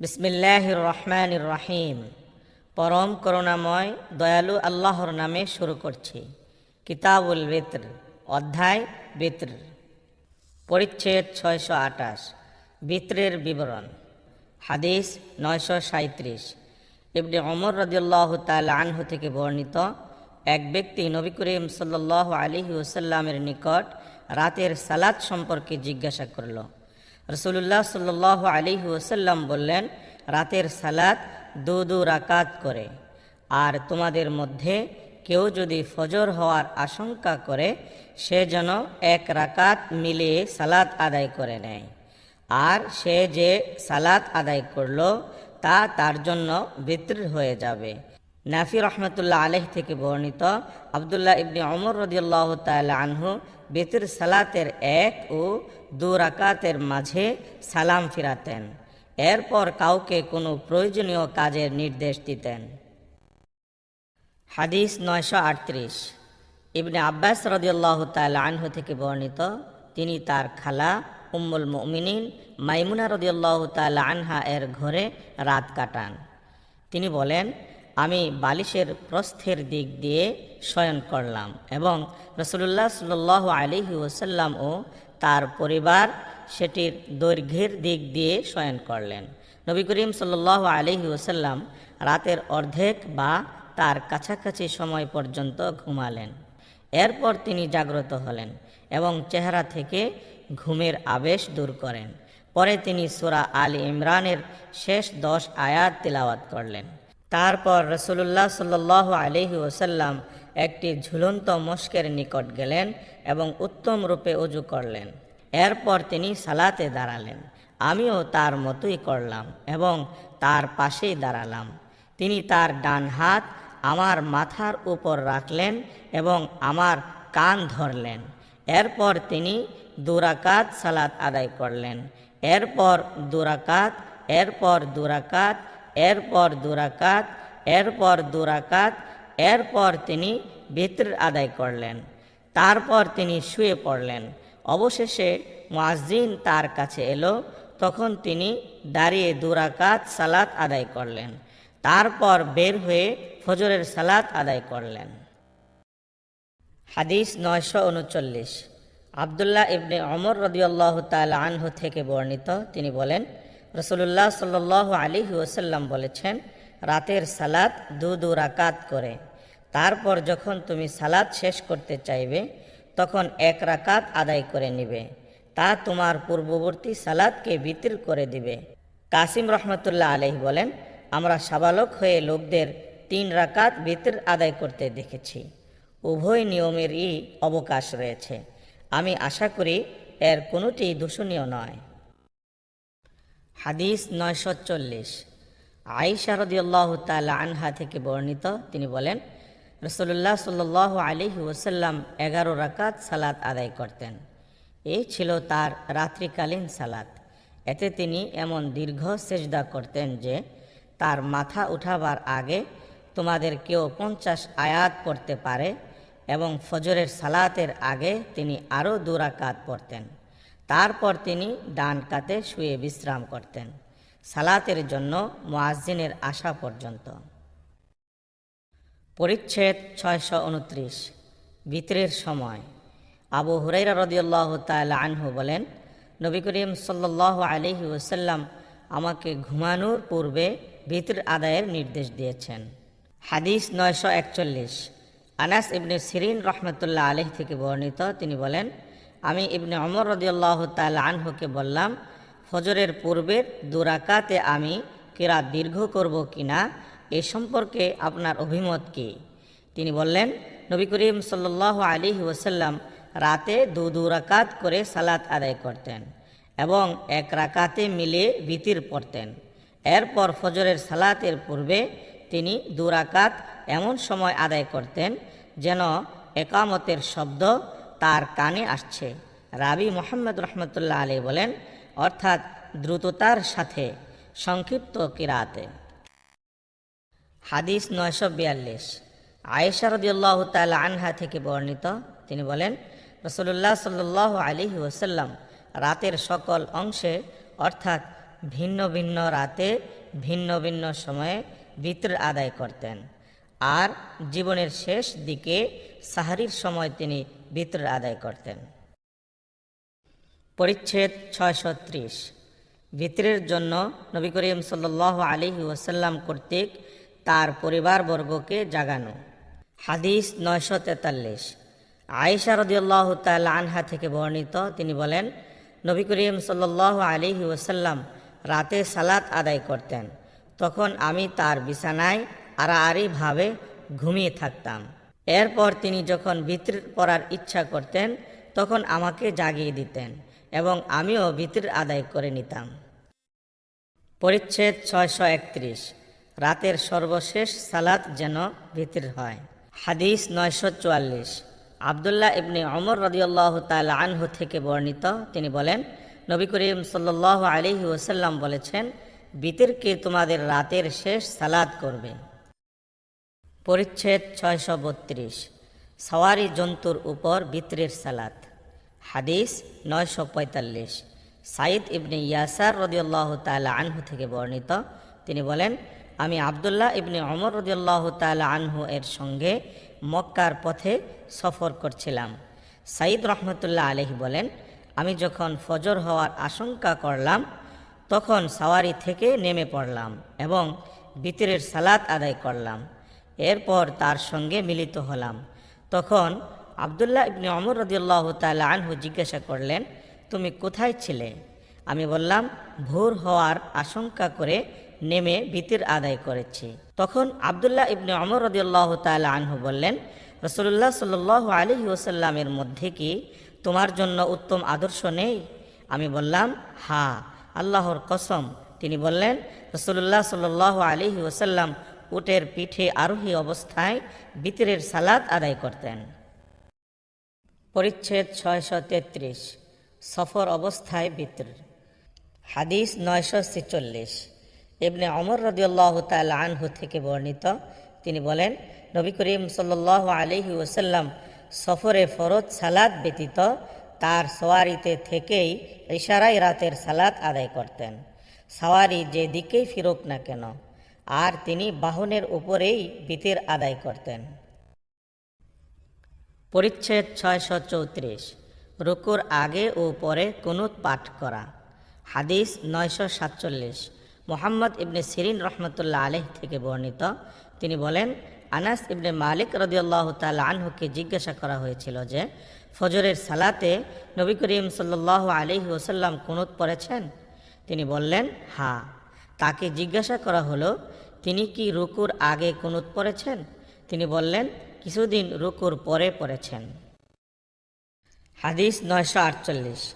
বিসমিল্লাহির রহমানির রহিম পরম করুণাময়, দয়ালু আল্লাহর নামে শুরু করছি। কিতাবুল বিত্র, অধ্যায় বিত্র। পরিচ্ছেদ ছয়শো আঠাশ, বিত্রের বিবরণ। হাদিস নয়শো সাঁত্রিশ ইবনে অমর রদিয়াল্লাহ তাল আনহু থেকে বর্ণিত এক ব্যক্তি নবী করিম সাল্লাহ আলিহি ওসাল্লামের নিকট রাতের সালাদ সম্পর্কে জিজ্ঞাসা করল রসুল্লাহ সাল্লাহ আলিহি ওসাল্লাম বললেন, রাতের সালাত দু দু রাকাত করে। আর তোমাদের মধ্যে কেউ যদি ফজর হওয়ার আশঙ্কা করে, সে যেন এক রাকাত মিলিয়ে সালাত আদায় করে নেয়। আর সে যে সালাত আদায় করল, তা তার জন্য বিতর হয়ে যাবে। নাফি রহমতুল্লাহ আলহ থেকে বর্ণিত আবদুল্লাহ ইবনে অমর রদিয়াল্লাহ তাল আনহু বেতর সালাতের এক ও দু রাকাতের মাঝে সালাম ফিরাতেন। এরপর কাউকে কোনো প্রয়োজনীয় কাজের নির্দেশ দিতেন। হাদিস নয়শো আটত্রিশ। ইবনে আব্বাস রদিয়াল্লাহ তাল আনহু থেকে বর্ণিত, তিনি তার খালা উম্মুল মুমিনিন মাইমুনা রদিয়াল্লাহ তাল আনহা এর ঘরে রাত কাটান। তিনি বলেন আমি বালিশের প্রস্থের দিক দিয়ে শয়ন করলাম এবং রসুল্লাহ সাল আলিহি ওসাল্লাম ও তার পরিবার সেটির দৈর্ঘ্যের দিক দিয়ে শয়ন করলেন। নবী করিম সাল আলিহি ওসাল্লাম রাতের অর্ধেক বা তার কাছাকাছি সময় পর্যন্ত ঘুমালেন। এরপর তিনি জাগ্রত হলেন এবং চেহারা থেকে ঘুমের আবেশ দূর করেন। পরে তিনি সুরা আলী ইমরানের শেষ দশ আয়াত তিলাওয়াত করলেন। তারপর রসুল্লাহ সাল্লাহ আলহি ওসাল্লাম একটি ঝুলন্ত মস্কের নিকট গেলেন এবং উত্তম রূপে অজু করলেন। এরপর তিনি সালাতে দাঁড়ালেন। আমিও তার মতোই করলাম এবং তার পাশেই দাঁড়ালাম। তিনি তার ডান হাত আমার মাথার উপর রাখলেন এবং আমার কান ধরলেন। এরপর তিনি দুরাকাত সালাত আদায় করলেন। এরপর দুরাকাত এরপর দুরাকাত এরপর দুরাকাত এরপর দুরাকাত এরপর তিনি বিত্র আদায় করলেন। তারপর তিনি শুয়ে পড়লেন। অবশেষে মুয়াজ্জিন তার কাছে এলো। তখন তিনি দাঁড়িয়ে দুরাকাত সালাত আদায় করলেন। তারপর বের হয়ে ফজরের সালাত আদায় করলেন। হাদিস নয়শো উনচল্লিশ। আবদুল্লাহ ইবনে অমর রদিয়াল্লাহ তাল আনহু থেকে বর্ণিত। তিনি বলেন রসুল্লাহ সাল আলী ওসাল্লাম বলেছেন, রাতের সালাত দু দু রাকাত করে। তারপর যখন তুমি সালাত শেষ করতে চাইবে, তখন এক রাকাত আদায় করে নিবে। তা তোমার পূর্ববর্তী সালাদকে বিতির করে দিবে। কাসিম রহমতুল্লাহ আলহি বলেন, আমরা সাবালক হয়ে লোকদের তিন রাকাত বিতির আদায় করতে দেখেছি। উভয় নিয়মেরই অবকাশ রয়েছে। আমি আশা করি এর কোনোটি দূষণীয় নয়। হাদিস নয়শো চল্লিশ। আইসা রদিয়াল্লাহ তাল আনহা থেকে বর্ণিত, তিনি বলেন রসল্লাহ সাল আলিহি ওসাল্লাম এগারো রাকাত সালাত আদায় করতেন। এই ছিল তার রাত্রিকালীন সালাত। এতে তিনি এমন দীর্ঘ সেজদা করতেন যে, তার মাথা উঠাবার আগে তোমাদের কেউ পঞ্চাশ আয়াত পড়তে পারে এবং ফজরের সালাতের আগে তিনি আরও দুরাকাত পড়তেন। তারপর তিনি ডান কাতে শুয়ে বিশ্রাম করতেন, সালাতের জন্য মোয়াজ্জিনের আসা পর্যন্ত। পরিচ্ছেদ ছয়শো উনত্রিশ বিতরের সময়। আবু হুরাইরা রদিয়াল্লাহ তাল আনহু বলেন, নবী করিম সাল্লাহ আলহি ওসাল্লাম আমাকে ঘুমানোর পূর্বে বিতর আদায়ের নির্দেশ দিয়েছেন। হাদিস নয়শো একচল্লিশ। আনাস ইবনে সিরিন রহমতুল্লাহ আলহ থেকে বর্ণিত, তিনি বলেন আমি ইবনে অমর রদিয়াল্লাহ তাল আনহুকে বললাম, ফজরের পূর্বের দুরাকাতে আমি কেরা দীর্ঘ করব কিনা এ সম্পর্কে আপনার অভিমত কী? তিনি বললেন, নবী করিম সাল্লাহ আলী ওসাল্লাম রাতে দু দু রাকাত করে সালাত আদায় করতেন এবং এক রাকাতে মিলে বিতির পড়তেন। এরপর ফজরের সালাতের পূর্বে তিনি দু রাকাত এমন সময় আদায় করতেন যেন একামতের শব্দ তার কানে আসছে। রাবি মোহাম্মদ রহমতুল্লাহ আলী বলেন, অর্থাৎ দ্রুততার সাথে, সংক্ষিপ্ত কিরাতে। হাদিস নয়শো বিয়াল্লিশ। আয়েশা রদিয়াল্লাহ তাল আনহা থেকে বর্ণিত, তিনি বলেন রসুল্লাহ সাল্লাহ আলী ওসাল্লাম রাতের সকল অংশে, অর্থাৎ ভিন্ন ভিন্ন রাতে, ভিন্ন ভিন্ন সময়ে বিতর আদায় করতেন। আর জীবনের শেষ দিকে সাহারির সময় তিনি বিতর আদায় করতেন। পরিচ্ছেদ ছয়শো ত্রিশ ভিতরের জন্য নবী করিম সাল্লাহ আলিহি ওসাল্লাম কর্তৃক তার পরিবারবর্গকে জাগানো। হাদিস নয়শো তেতাল্লিশ। আয়েশা রদিয়াল্লাহ তাল আনহা থেকে বর্ণিত, তিনি বলেন, নবী করিম সাল্লাহ আলিহি ওসাল্লাম রাতে সালাত আদায় করতেন। তখন আমি তার বিছানায় আড়াআড়িভাবে ঘুমিয়ে থাকতাম। এরপর তিনি যখন ভিতর পড়ার ইচ্ছা করতেন, তখন আমাকে জাগিয়ে দিতেন এবং আমিও ভিতর আদায় করে নিতাম। পরিচ্ছেদ ছয়শো একত্রিশ। রাতের সর্বশেষ সালাত যেন ভিতর হয়। হাদিস নয়শো চুয়াল্লিশ। আবদুল্লাহ ইবনে অমর রদিয়াল্লাহ তাল আনহু থেকে বর্ণিত, তিনি বলেন, নবী করিম সাল্লাহ আলিহি ওসাল্লাম বলেছেন, বিতিরকে তোমাদের রাতের শেষ সালাদ করবে। পরিচ্ছেদ ছয়শো বত্রিশ সওয়ারি জন্তুর উপর বিত্রের সালাত। হাদিস নয়শো পঁয়তাল্লিশ সাইদ ইবনে ইয়াসার রদিয়াল্লাহ তালা আনহু থেকে বর্ণিত। তিনি বলেন, আমি আবদুল্লাহ ইবনে অমর রদিয়াল্লাহ তালা আনহু এর সঙ্গে মক্কার পথে সফর করছিলাম। সাইদ রহমতুল্লাহ আলহি বলেন, আমি যখন ফজর হওয়ার আশঙ্কা করলাম, তখন সাওয়ারি থেকে নেমে পড়লাম এবং বিতরের সালাত আদায় করলাম। এরপর তার সঙ্গে মিলিত হলাম। তখন আবদুল্লাহ ইবনে অমর রদিয়াল্লাহ তালা আনহু জিজ্ঞাসা করলেন, তুমি কোথায় ছিলে? আমি বললাম, ভোর হওয়ার আশঙ্কা করে নেমে বিতির আদায় করেছি। তখন আবদুল্লাহ ইবনে অমর রদিয়াল্লাহ তালা আনহু বললেন রসুল্লাহ সাল আলী ওসাল্লামের মধ্যে কি তোমার জন্য উত্তম আদর্শ নেই? আমি বললাম হা আল্লাহর কসম। তিনি বললেন রসুল্লাহ সাল আলী ওসাল্লাম উটের পিঠে আরোহী অবস্থায় বিতরের সালাত আদায় করতেন। পরিচ্ছেদ ছয়শো তেত্রিশ, সফর অবস্থায় বিতর। হাদিস নয়শো ছেচল্লিশ, ইবনে অমর রদিয়াল্লাহ তাল আনহু থেকে বর্ণিত। তিনি বলেন, নবী করিম সাল্লাহ আলহি ওসাল্লাম সফরে ফরজ সালাদ ব্যতীত তার সওয়ারিতে থেকেই ইশারায় রাতের সালাত আদায় করতেন। সওয়ারি যে দিকেই ফিরুক না কেন আর তিনি বাহনের উপরেই বিতির আদায় করতেন। পরিচ্ছেদ ছয়শো চৌত্রিশ রুকুর আগে ও পরে কুনুত পাঠ করা। হাদিস নয়শো সাতচল্লিশ মোহাম্মদ ইবনে সিরিন রহমতুল্লাহ আলহ থেকে বর্ণিত। তিনি বলেন, আনাস ইবনে মালিক রদিয়াল্লাহ তাল আনহুকে জিজ্ঞাসা করা হয়েছিল যে, ফজরের সালাতে নবী করিম সাল্লাহ আলহি ওসাল্লাম কুনুত পড়েছেন? তিনি বললেন হা তাকে জিজ্ঞাসা করা হলো, তিনি কি রুকুর আগে কুনুত পড়েছেন? তিনি বললেন, কিছুদিন রুকুর পরে পড়েছেন। হাদিস নয়শো আটচল্লিশ।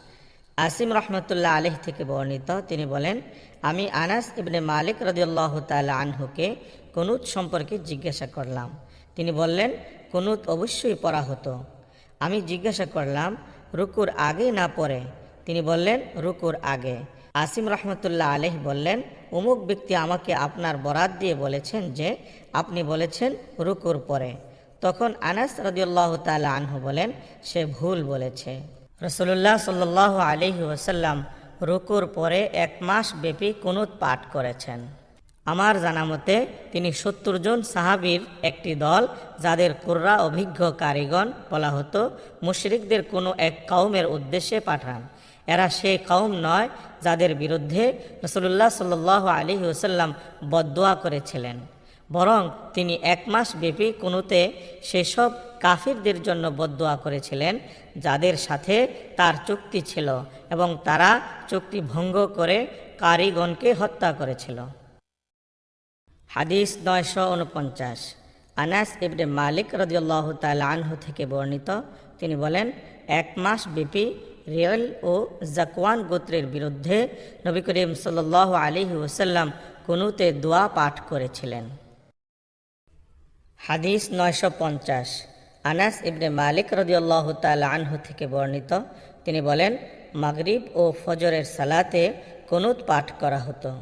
আসিম রহমতুল্লাহ আলহ থেকে বর্ণিত, তিনি বলেন, আমি আনাস ইবনে মালিক রদিয়াল্লাহ তালা আনহুকে কনুত সম্পর্কে জিজ্ঞাসা করলাম। তিনি বললেন, কনুত অবশ্যই পড়া হতো। আমি জিজ্ঞাসা করলাম, রুকুর আগে না পড়ে? তিনি বললেন, রুকুর আগে। আসিম রহমতুল্লাহ আলহ বললেন, অমুক ব্যক্তি আমাকে আপনার বরাত দিয়ে বলেছেন যে, আপনি বলেছেন রুকুর পরে। তখন আনাস রদিউল্লাহ তালা আনহু বলেন, সে ভুল বলেছে। রসুল্লাহ সাল্লাহ আলহি ওসাল্লাম রুকুর পরে এক মাস ব্যাপী কুনুত পাঠ করেছেন। আমার জানা মতে, তিনি সত্তর জন সাহাবির একটি দল, যাদের কুর্রা অভিজ্ঞ কারিগণ বলা হতো, মুশরিকদের কোনো এক কৌমের উদ্দেশ্যে পাঠান। এরা সে কৌম নয়, যাদের বিরুদ্ধে রসুল্লাহ সাল্লাহ আলী ওসাল্লাম বদোয়া করেছিলেন। বরং তিনি এক মাস ব্যাপী কোনোতে সেসব কাফিরদের জন্য বদোয়া করেছিলেন, যাদের সাথে তার চুক্তি ছিল এবং তারা চুক্তি ভঙ্গ করে কারিগণকে হত্যা করেছিল। হাদিস নয়শো উনপঞ্চাশ। আনাস ইবনে মালিক রদিয়াল্লাহ তাল আনহু থেকে বর্ণিত, তিনি বলেন, এক মাস ব্যাপী রিয়েল ও জাকওয়ান গোত্রের বিরুদ্ধে নবী করিম সাল আলী ওসাল্লাম কুনুতে দোয়া পাঠ করেছিলেন। হাদিস নয়শো পঞ্চাশ। আনাস ইবনে মালিক রদিয়াল্লাহ তাল আনহু থেকে বর্ণিত, তিনি বলেন, মাগরিব ও ফজরের সালাতে কনুত পাঠ করা হতো।